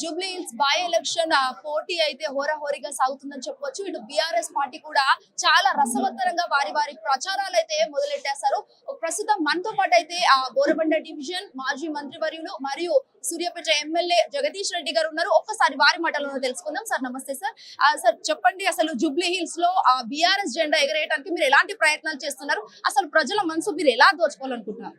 Jubilee hills by election పోటీ అయితే హోరాహోరీగా సాగుతుందని చెప్పవచ్చు ఇటు బీఆర్ఎస్ పార్టీ కూడా చాలా రసవత్తరంగా వారి వారి ప్రచారాలు అయితే మొదలెట్టేశారు. ప్రస్తుతం మనతో పాటు అయితే ఆ బోరబండ డివిజన్ మాజీ మంత్రివర్యులు మరియు సూర్యాపేట ఎమ్మెల్యే జగదీష్ రెడ్డి గారు ఉన్నారు. ఒక్కసారి వారి మాటలను తెలుసుకుందాం. సార్ నమస్తే సార్. సార్ చెప్పండి అసలు జూబ్లీ హిల్స్లో ఆ బీఆర్ఎస్ జెండా ఎగరేయడానికి మీరు ఎలాంటి ప్రయత్నాలు చేస్తున్నారు? అసలు ప్రజల మనసు మీరు ఎలా దోచుకోవాలనుకుంటున్నారు?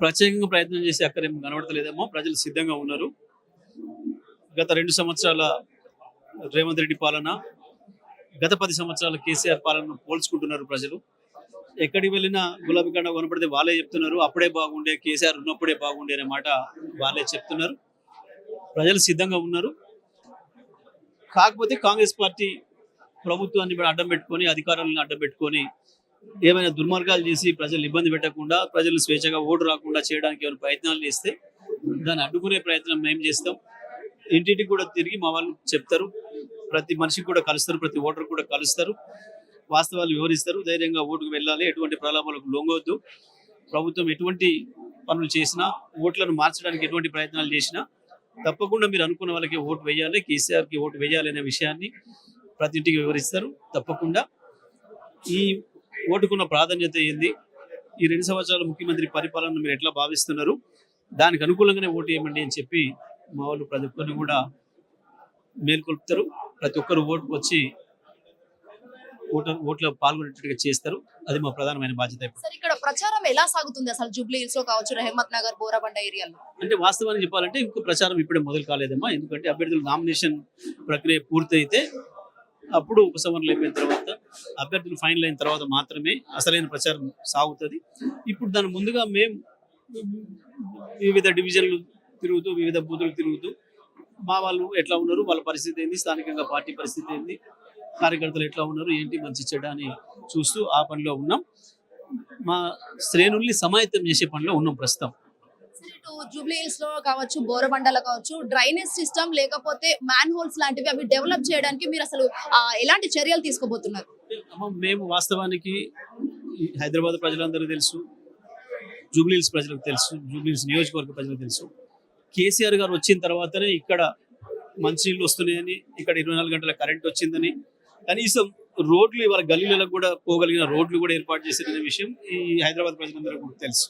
ప్రత్యేకంగా ప్రయత్నం చేసి అక్కడ ఏం కనబడతలేదేమో. ప్రజలు సిద్ధంగా ఉన్నారు. గత రెండు సంవత్సరాల రేవంత్ రెడ్డి పాలన గత పది సంవత్సరాల కేసీఆర్ పాలన పోల్చుకుంటున్నారు ప్రజలు. ఎక్కడికి వెళ్ళినా గులాబీ కండ కనపడితే వాళ్ళే చెప్తున్నారు అప్పుడే బాగుండే కేసీఆర్ ఉన్నప్పుడే బాగుండే అనే మాట వాళ్ళే చెప్తున్నారు. ప్రజలు సిద్ధంగా ఉన్నారు. కాకపోతే కాంగ్రెస్ పార్టీ ప్రభుత్వాన్ని అడ్డం పెట్టుకొని అధికారులను అడ్డం పెట్టుకొని ఏమైనా దుర్మార్గాలు చేసి ప్రజలు ఇబ్బంది పెట్టకుండా ప్రజలు స్వేచ్ఛగా ఓటు రాకుండా చేయడానికి ఏమైనా ప్రయత్నాలు చేస్తే దాన్ని అడ్డుకునే ప్రయత్నం మేము చేస్తాం. ఇంటింటికి కూడా తిరిగి మా వాళ్ళు చెప్తారు. ప్రతి మనిషికి కూడా కలుస్తారు ప్రతి ఓటర్ కూడా కలుస్తారు. వాస్తవాలు వివరిస్తారు. ధైర్యంగా ఓటుకు వెళ్ళాలి ఎటువంటి ప్రలాభాలకు లొంగవద్దు ప్రభుత్వం ఎటువంటి పనులు చేసినా ఓట్లను మార్చడానికి ఎటువంటి ప్రయత్నాలు చేసినా తప్పకుండా మీరు అనుకున్న వాళ్ళకి ఓటు వేయాలి కేసీఆర్కి ఓటు వేయాలి అనే విషయాన్ని ప్రతి ఇంటికి వివరిస్తారు. తప్పకుండా. ఈ ఓటుకున్న ప్రాధాన్యత ఏంది? ఈ రెండు సంవత్సరాల ముఖ్యమంత్రి పరిపాలన మీరు ఎట్లా భావిస్తున్నారు? దానికి అనుకూలంగానే ఓటు వేయమండి అని చెప్పి మా వాళ్ళు ప్రతి ఒక్కరిని కూడా మేల్కొల్పుతారు. ప్రతి ఒక్కరు ఓటుకు వచ్చి ఓటర్ ఓట్లో పాల్గొనేటట్టుగా చేస్తారు. అది మా ప్రధానమైన బాధ్యత ఇక్కడ ప్రచారం ఎలా సాగుతుంది అసలు జూబ్లీ హిల్స్లో కావచ్చు రెహమత్ నగర్ బోరబండ ఏరియాలో? అంటే వాస్తవాన్ని చెప్పాలంటే ఇంకో ప్రచారం ఇప్పుడే మొదలు కాలేదమ్మా. ఎందుకంటే అభ్యర్థుల నామినేషన్ ప్రక్రియ పూర్తయితే అప్పుడు ఉపసంహరణలు అయిపోయిన తర్వాత అభ్యర్థులు ఫైనల్ అయిన తర్వాత మాత్రమే అసలైన ప్రచారం సాగుతుంది. ఇప్పుడు దాని ముందుగా మేము వివిధ డివిజన్లు తిరుగుతూ వివిధ బూతులు తిరుగుతూ మా వాళ్ళు ఎట్లా ఉన్నారు వాళ్ళ పరిస్థితి ఏంది స్థానికంగా పార్టీ పరిస్థితి ఏంది కార్యకర్తలు ఎట్లా ఉన్నారు ఏంటి మంచి చెడ్డ అని చూస్తూ ఆ పనిలో ఉన్నాం. మా శ్రేణుల్ని సమాయత్తం చేసే పనిలో ఉన్నాం ప్రస్తుతం. సార్, ఇటు జూబ్లీ హిల్స్లో కావచ్చు బోరబండలో కావచ్చు డ్రైనేజ్ సిస్టమ్ లేకపోతే మ్యాన్ హోల్స్ లాంటివి అవి డెవలప్ చేయడానికి మీరు అసలు ఎలాంటి చర్యలు తీసుకోబోతున్నారు? మేము వాస్తవానికి హైదరాబాద్ ప్రజలందరూ తెలుసు జూబ్లీహిల్స్ ప్రజలకు తెలుసు జూబ్లీహిల్స్ నియోజకవర్గ ప్రజలకు తెలుసు. కేసీఆర్ గారు వచ్చిన తర్వాతనే ఇక్కడ మంచినీళ్ళు వస్తున్నాయని ఇక్కడ ఇరవై నాలుగు గంటల కరెంట్ వచ్చిందని. కనీసం రోడ్లు ఇవాళ గల్లీలకు కూడా పోగలిగిన రోడ్లు కూడా ఏర్పాటు చేశారనే విషయం ఈ హైదరాబాద్ ప్రజలందరూ కూడా తెలుసు.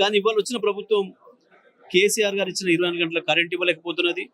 కానీ ఇవాళ వచ్చిన ప్రభుత్వం కేసీఆర్ గారు ఇచ్చిన ఇరవై నాలుగు గంటల కరెంట్ ఇవ్వలేకపోతున్నది.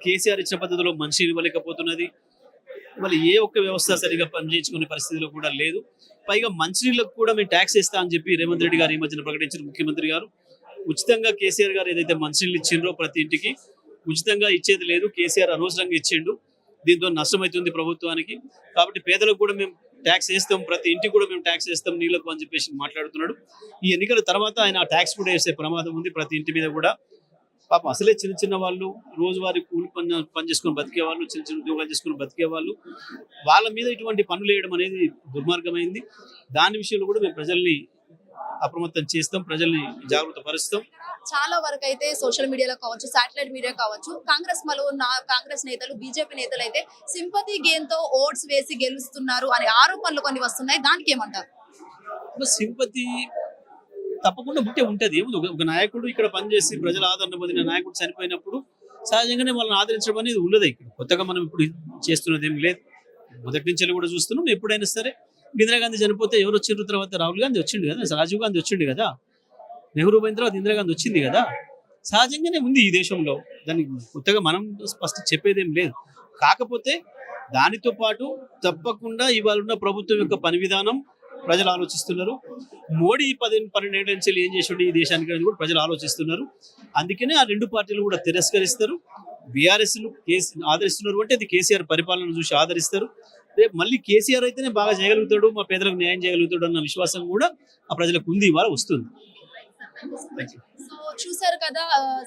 కేసీఆర్ ఇచ్చిన పద్ధతిలో మంచినీళ్ళు ఇవ్వలేకపోతున్నది. మళ్ళీ ఏ ఒక్క వ్యవస్థ సరిగా పనిచేయించుకునే పరిస్థితిలో కూడా లేదు. పైగా మంచినీళ్ళకు కూడా మేము ట్యాక్స్ ఇస్తా అని చెప్పి రేవంత్ రెడ్డి గారు ఈ మధ్యన ప్రకటించిన ముఖ్యమంత్రి గారు. ఉచితంగా కేసీఆర్ గారు ఏదైతే మంచినీళ్ళు ఇచ్చిండ్రో ప్రతి ఇంటికి ఉచితంగా ఇచ్చేది లేదు. కేసీఆర్ అనవసరంగా ఇచ్చిండు. దీంతో నష్టమవుతుంది ప్రభుత్వానికి. కాబట్టి పేదలకు కూడా మేము ట్యాక్స్ వేస్తాం ప్రతి ఇంటికి కూడా మేము ట్యాక్స్ వేస్తాం నీళ్ళకు అని చెప్పేసి మాట్లాడుతున్నాడు. ఈ ఎన్నికల తర్వాత ఆయన ఆ ట్యాక్స్ కూడా వేసే ప్రమాదం ఉంది ప్రతి ఇంటి మీద కూడా. పాపం అసలే చిన్న చిన్న వాళ్ళు రోజువారీ కూలి పని పని చేసుకొని బతికే వాళ్ళు చిన్న చిన్న ఉద్యోగాలు చేసుకొని బతికే వాళ్ళు. వాళ్ళ మీద ఇటువంటి పనులు వేయడం అనేది దుర్మార్గమైంది. దాని విషయంలో కూడా మేము ప్రజల్ని అప్రమత్తం చేస్తాం ప్రజల్ని జాగ్రత్త పరుస్తాం. చాలా వరకు అయితే సోషల్ మీడియాలో కావచ్చు సాటిలైట్ మీడియా కావచ్చు కాంగ్రెస్ మలో కాంగ్రెస్ నేతలు బీజేపీ నేతలు అయితే సింపతి గేమ్తో ఓట్స్ వేసి గెలుస్తున్నారు అనే ఆరోపణలు కొన్ని వస్తున్నాయి. దానికి ఏమంటారు? సింపతి తప్పకుండా ఉంటే ఉంటది. ఏముంది? ఒక- ఒక నాయకుడు ఇక్కడ పనిచేసి ప్రజల ఆదరణ పొందిన నాయకుడు చనిపోయినప్పుడు సహజంగానే వాళ్ళని ఆదరించడం అనేది ఉండదు ఇక్కడ. కొత్తగా మనం ఇప్పుడు చేస్తున్నది ఏం లేదు. మొదటి నుంచి కూడా చూస్తున్నాం ఎప్పుడైనా సరే ఇందిరాగాంధీ చనిపోతే ఎవరు వచ్చిన తర్వాత? రాహుల్ గాంధీ వచ్చిండు కదా రాజీవ్ గాంధీ వచ్చిండు కదా. నెహ్రూ పోయిన తర్వాత ఇందిరాగాంధీ వచ్చింది కదా. సహజంగానే ఉంది ఈ దేశంలో. దాన్ని కొత్తగా మనం స్పష్టం చెప్పేదేం లేదు. కాకపోతే దానితో పాటు తప్పకుండా ఇవాళ ఉన్న ప్రభుత్వం యొక్క పని విధానం ప్రజలు ఆలోచిస్తున్నారు. మోడీ పదిహేను పన్నెండేళ్ళ నుంచి ఏం చేసాడు ఈ దేశానికి అనేది కూడా ప్రజలు ఆలోచిస్తున్నారు. అందుకనే ఆ రెండు పార్టీలు కూడా తిరస్కరిస్తారు. బీఆర్ఎస్ను కేసీ ఆదరిస్తున్నారు అంటే అది కేసీఆర్ పరిపాలన చూసి ఆదరిస్తారు. రేపు మళ్ళీ కేసీఆర్ అయితేనే బాగా చేయగలుగుతాడు మా పేదలకు న్యాయం చేయగలుగుతాడు అన్న విశ్వాసం కూడా ఆ ప్రజలకు ఉంది ఇవాళ వస్తుంది. సో చూసారు కదా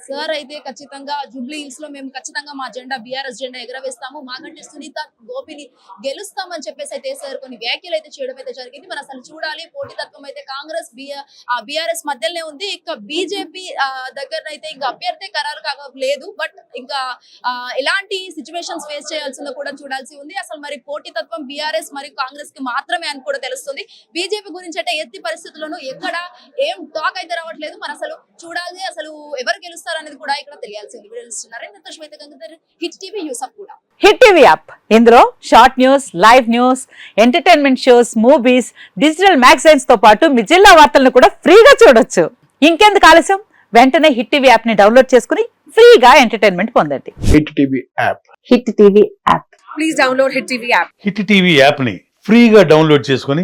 సార్ అయితే ఖచ్చితంగా జూబ్లీ హిల్స్లో మేము ఖచ్చితంగా మా జెండా బీఆర్ఎస్ జెండా ఎగరవేస్తాము. మాగంటి సునీత గోపిని గెలుస్తామని చెప్పేసి అయితే సార్ కొన్ని వ్యాఖ్యలు అయితే చేయడం అయితే జరిగింది. మరి అసలు చూడాలి పోటీతత్వం అయితే కాంగ్రెస్ బీఆర్ఎస్ మధ్యలోనే ఉంది. ఇంకా బీజేపీ దగ్గర అయితే ఇంకా అభ్యర్థి ఖరారు కాక లేదు. బట్ ఇంకా ఎలాంటి సిచ్యువేషన్స్ ఫేస్ చేయాల్సిందో కూడా చూడాల్సి ఉంది. అసలు మరి పోటీతత్వం బీఆర్ఎస్ మరియు కాంగ్రెస్కి మాత్రమే అని కూడా తెలుస్తుంది. బీజేపీ గురించి అంటే ఎత్తి పరిస్థితుల్లోనూ ఎక్కడ ఏం టాక్ అయితే రావట్లేదు. మరి అసలు చూడాలి అసలు ఎవరు గెలుస్తారు అనేది కూడా ఇక్కడ తెలియాల్సింది. Video Narendra Shweta Gangadhar hit TV కూడా. Hit TV app. ఇందులో short news live news entertainment shows movies digital మ్యాగజైన్స్తో పాటు మీ జిల్లా వార్తలను కూడా ఫ్రీగా చూడొచ్చు. ఇంకెందుకు ఆలస్యం? వెంటనే హిట్ టీవీ యాప్ని డౌన్లోడ్ చేసుకుని ఫ్రీగా ఎంటర్టైన్మెంట్ పొందండి. Hit TV app. Hit TV app. Please download Hit TV app. Hit TV యాప్ని ఫ్రీగా డౌన్లోడ్ చేసుకొని